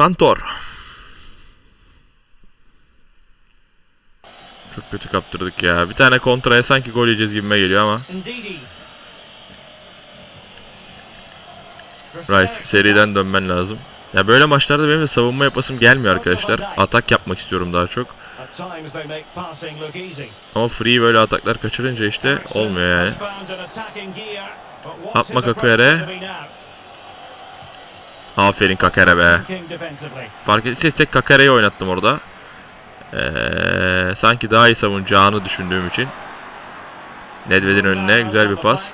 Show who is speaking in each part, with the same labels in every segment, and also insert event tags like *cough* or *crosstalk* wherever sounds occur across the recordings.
Speaker 1: Kantor. Çok kötü kaptırdık ya. Bir tane kontraya sanki gol yiyeceğiz gibime geliyor ama. Rice seriden dönmen lazım. Ya böyle maçlarda benim de savunma yapasım gelmiyor arkadaşlar. Atak yapmak istiyorum daha çok. Ama free böyle ataklar kaçırınca işte olmuyor yani. Atma
Speaker 2: his
Speaker 1: Aferin Kakere be. Fark ettiyseniz tek Kakere'yi oynattım orada. Ee, sanki daha iyi savunacağını düşündüğüm için. Nedved'in önüne güzel bir pas.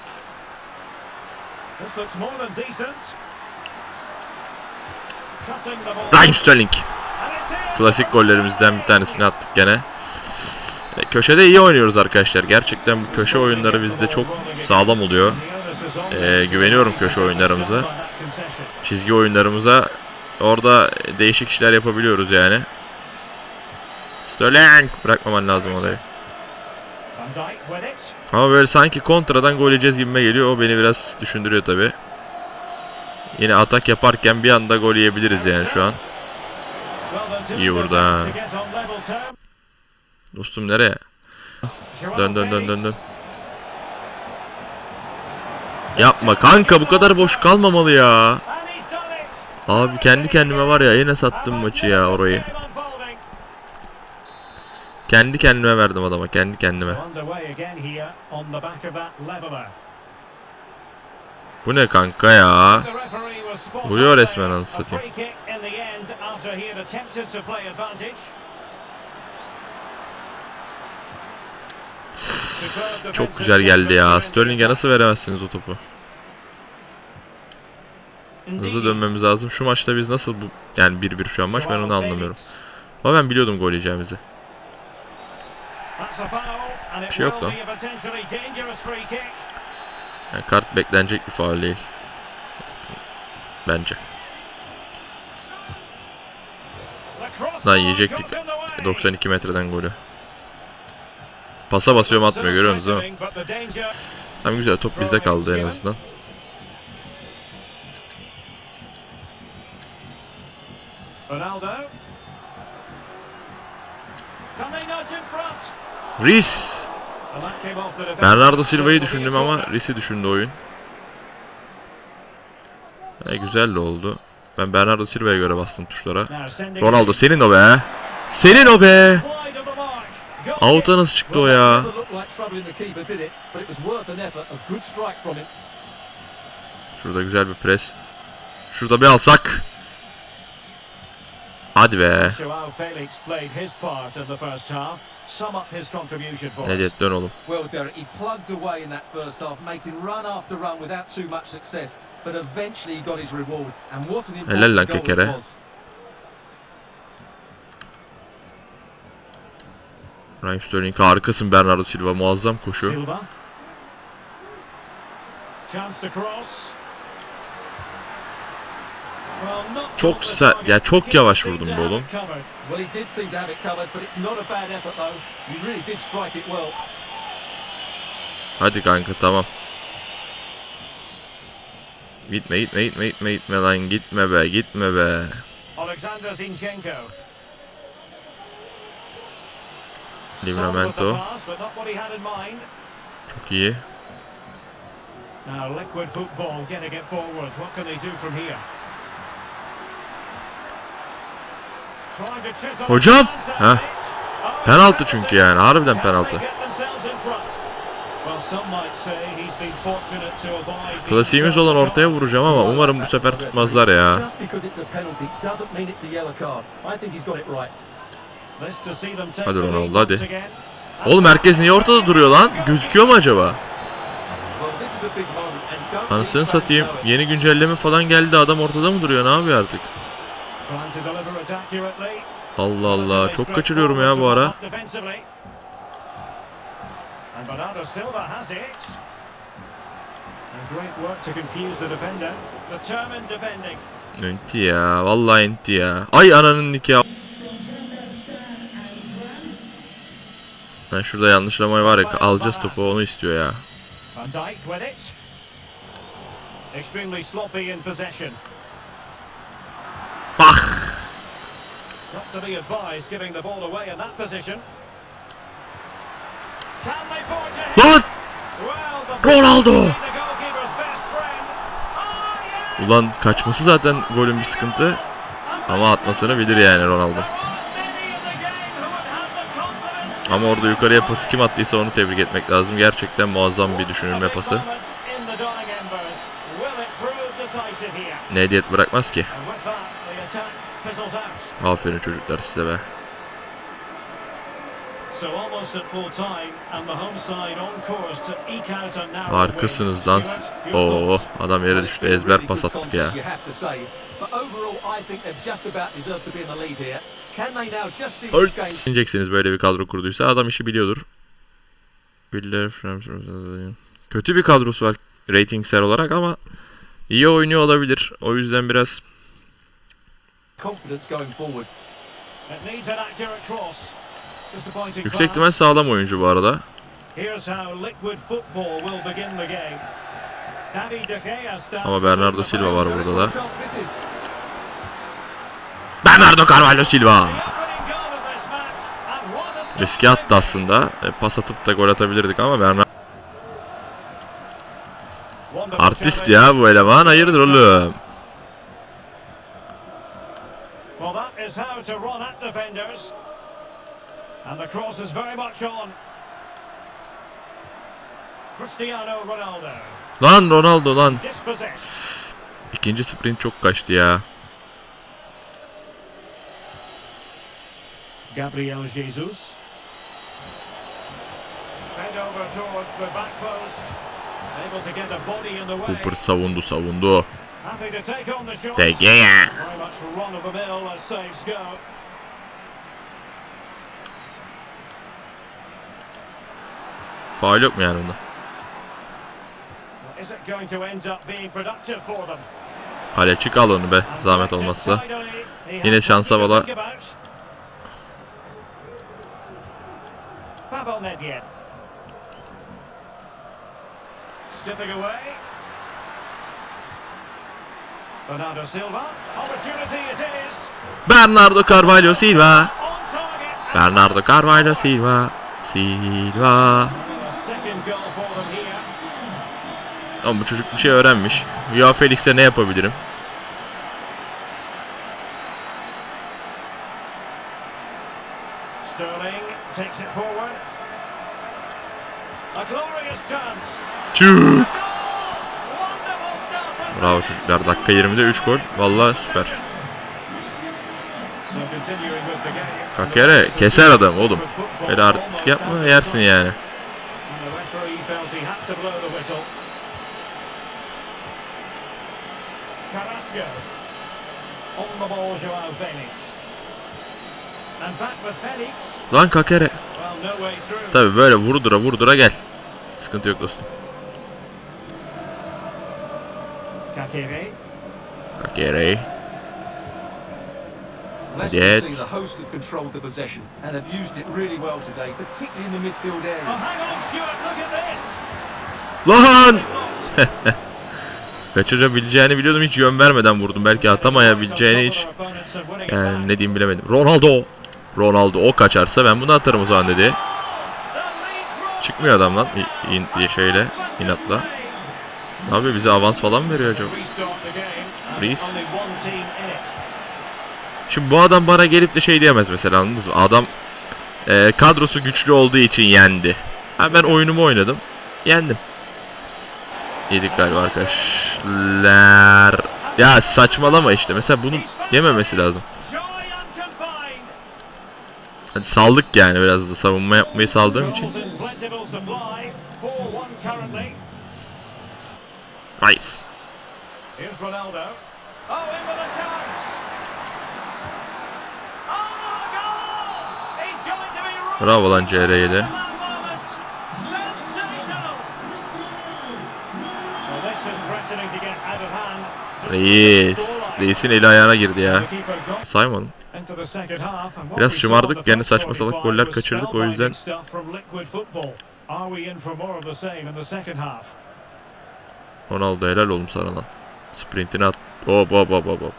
Speaker 1: Raheem Sterling. Klasik gollerimizden bir tanesini attık gene. E, köşede iyi oynuyoruz arkadaşlar. Gerçekten bu köşe oyunları bizde çok sağlam oluyor. Ee, güveniyorum köşe oyunlarımıza. Çizgi oyunlarımıza orada değişik işler yapabiliyoruz yani. Sterling bırakmaman lazım orayı. Ama böyle sanki kontradan gol yiyeceğiz gibime geliyor. O beni biraz düşündürüyor tabi. Yine atak yaparken bir anda gol yiyebiliriz yani şu an. İyi
Speaker 2: terms.
Speaker 1: Dostum nereye? Dön dön dön dön dön. Yapma kanka bu kadar boş kalmamalı ya. Abi kendi kendime var ya yine sattım maçı ya orayı. Kendi kendime verdim adama kendi kendime. Bu ne kanka ya? Vuruyor resmen
Speaker 2: there.
Speaker 1: anasını
Speaker 2: A
Speaker 1: satayım.
Speaker 2: free kick in the end after he had attempted to play advantage. Superb
Speaker 1: Çok güzel geldi ya. Sterling'e nasıl veremezsiniz o topu? Hızlı dönmemiz lazım. Şu maçta biz nasıl bu yani 1-1 şu an maç ben onu anlamıyorum. Ama ben biliyordum gol yiyeceğimizi. Bir şey yok lan. Yani kart beklenecek bir faul değil. Bence. Lan yiyecektik.
Speaker 2: got in the way.
Speaker 1: 92 metreden golü. Pasa basıyorum atmıyor görüyorsunuz değil mi? Güzel top bizde kaldı en azından. Riz! Bernardo Silva'yı düşündüm ama Riz'i düşündü oyun. E, güzel de oldu. Ben Bernardo Silva'ya göre bastım tuşlara. Ronaldo senin o be. Senin o be. Out'a nasıl çıktı o ya? Şurada güzel bir pres. Şurada bir alsak. Hadi be. Nedet dön oğlum.
Speaker 3: Well, Derek, he
Speaker 1: Raheem Sterling harikasın Bernardo Silva. Muazzam koşu.
Speaker 2: Silva.
Speaker 1: Çok sert- ya çok yavaş vurdum be oğlum. Hadi kanka tamam. Gitme gitme gitme gitme gitme lan gitme be gitme be.
Speaker 2: Alexander Zinchenko. Mind.
Speaker 1: Çok iyi. Hocam! Heh. Penaltı çünkü yani harbiden penaltı. Klasiğimiz olan ortaya vuracağım ama umarım bu sefer tutmazlar ya. Hadi Ronaldo, hadi. Oğlum herkes niye ortada duruyor lan? Gözüküyor mu acaba? Anasını satayım. Yeni güncelleme falan geldi. Adam ortada mı duruyor? Ne yapıyor artık? Allah Allah. Çok kaçırıyorum ya bu ara. Enti ya. Vallahi enti ya. Ay ananın nikahı. Ben şurada yanlışlamayı var ya alacağız topu onu istiyor ya. Bak. Lan! Ronaldo!
Speaker 2: yes!
Speaker 1: Ulan kaçması zaten golün bir sıkıntı. Ama atmasını bilir yani Ronaldo. Ama orada yukarıya pası kim attıysa onu tebrik etmek lazım. Gerçekten muazzam bir düşünülme pası. Ne hediyet bırakmaz ki. Aferin çocuklar size be. Harikasınız lan. Oo adam yere düştü. Ezber pas attık ya. Düşüneceksiniz böyle bir kadro kurduysa adam işi biliyordur. Kötü bir kadrosu var ratingsel olarak ama iyi oynuyor olabilir. O yüzden biraz yüksek ihtimal sağlam oyuncu bu arada.
Speaker 2: Here's how liquid football will begin the game. David De Gea stands
Speaker 1: Ama Bernardo Silva var burada da. Bernardo Carvalho Silva. Riske attı aslında. E, pas atıp da gol atabilirdik ama Bernardo artist ya bu eleman. Hayırdır oğlum?
Speaker 2: Cristiano Ronaldo.
Speaker 1: Lan Ronaldo lan. İkinci sprint çok kaçtı ya.
Speaker 2: Gabriel Jesus. Fed over towards the back post. Able to get a body in the way.
Speaker 1: Cooper savundu savundu.
Speaker 2: Happy to take on the shot.
Speaker 1: De Gea.
Speaker 2: Very much run of the mill as saves go.
Speaker 1: Faul yok mu yani
Speaker 2: them?
Speaker 1: Kale çık al onu be zahmet olmazsa. Yine şansa bala.
Speaker 2: Pavel Nedved. Stiffing away. Bernardo Silva. Opportunity it is.
Speaker 1: Bernardo Carvalho Silva. Bernardo Carvalho Silva. Silva. Ama bu çocuk bir şey öğrenmiş. Ya Felix'e ne yapabilirim?
Speaker 2: Sterling takes it forward. A glorious chance.
Speaker 1: Çık. Bravo çocuklar. Dakika 20'de 3 gol. Vallahi süper. Kakere keser adam oğlum. Öyle artistik yapma yersin yani. Lan Kakere. Tabi böyle vurdura vurdura gel. Sıkıntı yok dostum.
Speaker 2: Kakere.
Speaker 1: Kakere.
Speaker 3: Let's
Speaker 1: Yet.
Speaker 3: see the hosts have controlled the possession and have used it really well today, particularly in the midfield
Speaker 2: Oh,
Speaker 3: areas.
Speaker 2: hang on, Stuart, look at this.
Speaker 1: Lan! *laughs* Kaçırabileceğini biliyordum hiç yön vermeden vurdum. Belki atamayabileceğini hiç yani ne diyeyim bilemedim. Ronaldo. Ronaldo o kaçarsa ben bunu atarım o zaman dedi. Çıkmıyor adam lan İ- in, diye şeyle inatla. Ne yapıyor bize avans falan mı veriyor acaba? Reis. Şimdi bu adam bana gelip de şey diyemez mesela anladınız mı? Adam e, kadrosu güçlü olduğu için yendi. Ha, ben oyunumu oynadım. Yendim. Yedik galiba arkadaşlar. Ya saçmalama işte. Mesela bunu yememesi lazım. Hadi saldık yani biraz da savunma yapmayı saldığım için.
Speaker 2: Right
Speaker 1: Bravo lan CR'ye de. Reis. Reis'in eli ayağına girdi ya.
Speaker 2: What
Speaker 1: Biraz şımardık,
Speaker 2: first
Speaker 1: saçma salak
Speaker 2: 45
Speaker 1: goller kaçırdık, o yüzden-
Speaker 2: spellbinding stuff from liquid football. Are we in for more of the same in the second half?
Speaker 1: Ronaldo helal oğlum sana lan. Sprintini at. Hop hop hop hop.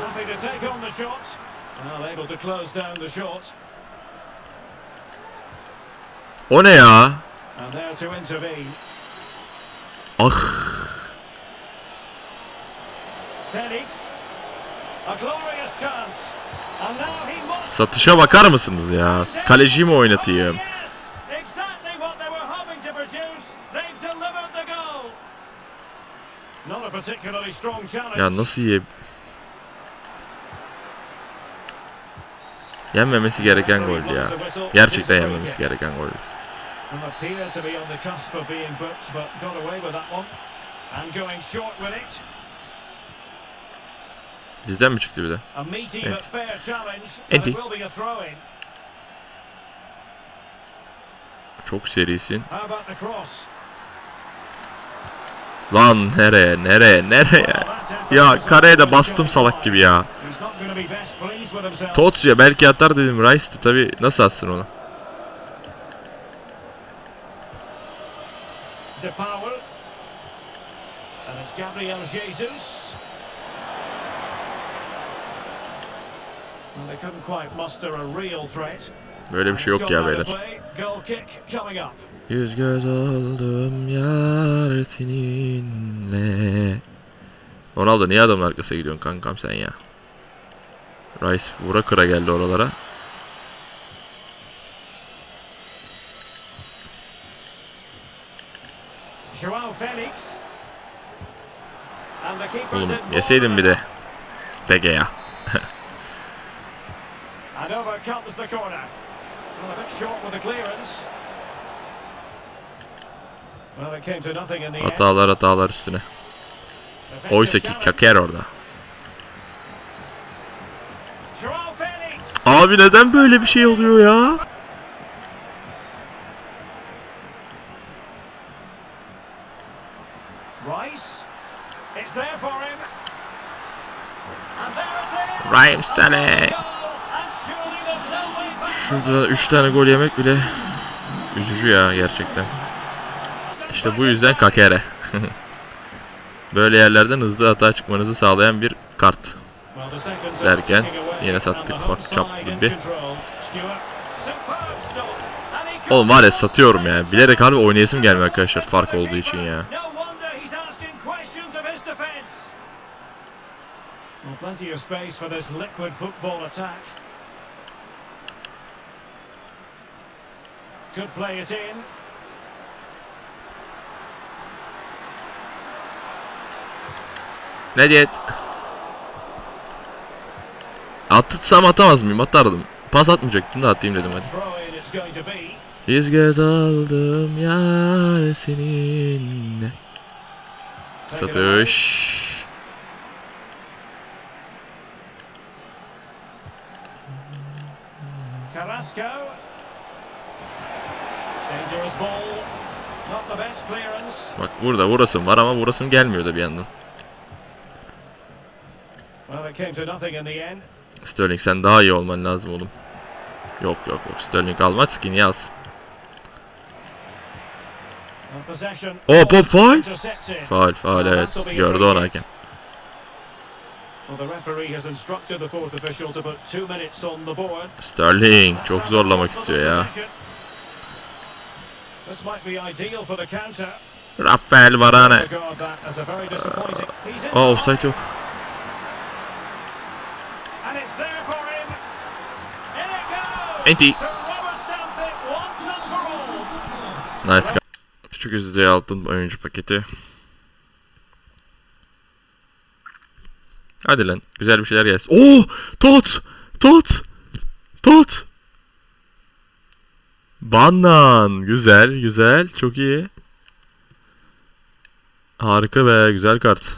Speaker 2: Nothing to take on the shot. Well, able to close down the shot.
Speaker 1: O ne ya? Ah.
Speaker 2: Felix. A glorious chance.
Speaker 1: Satışa bakar mısınız ya? Kaleciyi mi oynatayım? Ya nasıl ye... Yenmemesi gereken gol ya. Gerçekten yenmemesi gereken gol. Bizden mi çıktı bir de? Evet.
Speaker 2: throw-in.
Speaker 1: Çok serisin. Lan nereye nereye nereye? Ya kareye de bastım salak gibi ya. Totsu'ya belki atar dedim. Rice'tı tabi. Nasıl atsın onu?
Speaker 2: De. And it's Gabriel Jesus.
Speaker 1: Böyle bir şey yok ya beyler. Yüz göz oldum yar seninle. Ronaldo niye adamın arkasına gidiyorsun kankam sen ya? Rice vura kıra geldi oralara. Oğlum yeseydin bir de. Tege ya.
Speaker 2: And over comes the corner. Well, a bit short with the clearance. Well, it came to nothing in the end.
Speaker 1: Hatalar hatalar üstüne. Oysa ki. Kaker orada. Abi neden böyle bir şey oluyor ya?
Speaker 2: Rice. It's there for him. And there it is.
Speaker 1: Raheem Şurada 3 tane gol yemek bile üzücü ya gerçekten. İşte bu yüzden Kakere. *laughs* Böyle yerlerden hızlı hata çıkmanızı sağlayan bir kart. Derken yine sattık ufak.
Speaker 2: And he
Speaker 1: Oğlum var ya satıyorum ya. Bilerek harbi oynayasım gelmiyor arkadaşlar fark olduğu için ya.
Speaker 2: Plenty of space for this liquid football attack. Could play it in.
Speaker 1: Ne diyet? Atıtsam atamaz mıyım? Atardım. Pas atmayacaktım da atayım dedim hadi. Yüz göz aldım yar seninle. Satış. Bak burada vurasım var ama vurasım gelmiyor da bir yandan. Sterling sen daha iyi olman lazım oğlum. Yok yok yok Sterling almaz?
Speaker 2: And possession.
Speaker 1: Hop hop.
Speaker 2: Intercepted.
Speaker 1: Faal faal evet gördü onu hakem. Sterling çok zorlamak istiyor ya.
Speaker 2: He's in
Speaker 1: Aa
Speaker 2: the
Speaker 1: offside yok.
Speaker 2: And it's there for him. In it goes.
Speaker 1: Enti. Nice. Küçük üzdüğü altın oyuncu paketi. Hadi lan güzel bir şeyler gelsin. Oo! Tot! Tot! Tot! Bannan! Güzel güzel çok iyi. Harika ve güzel kart.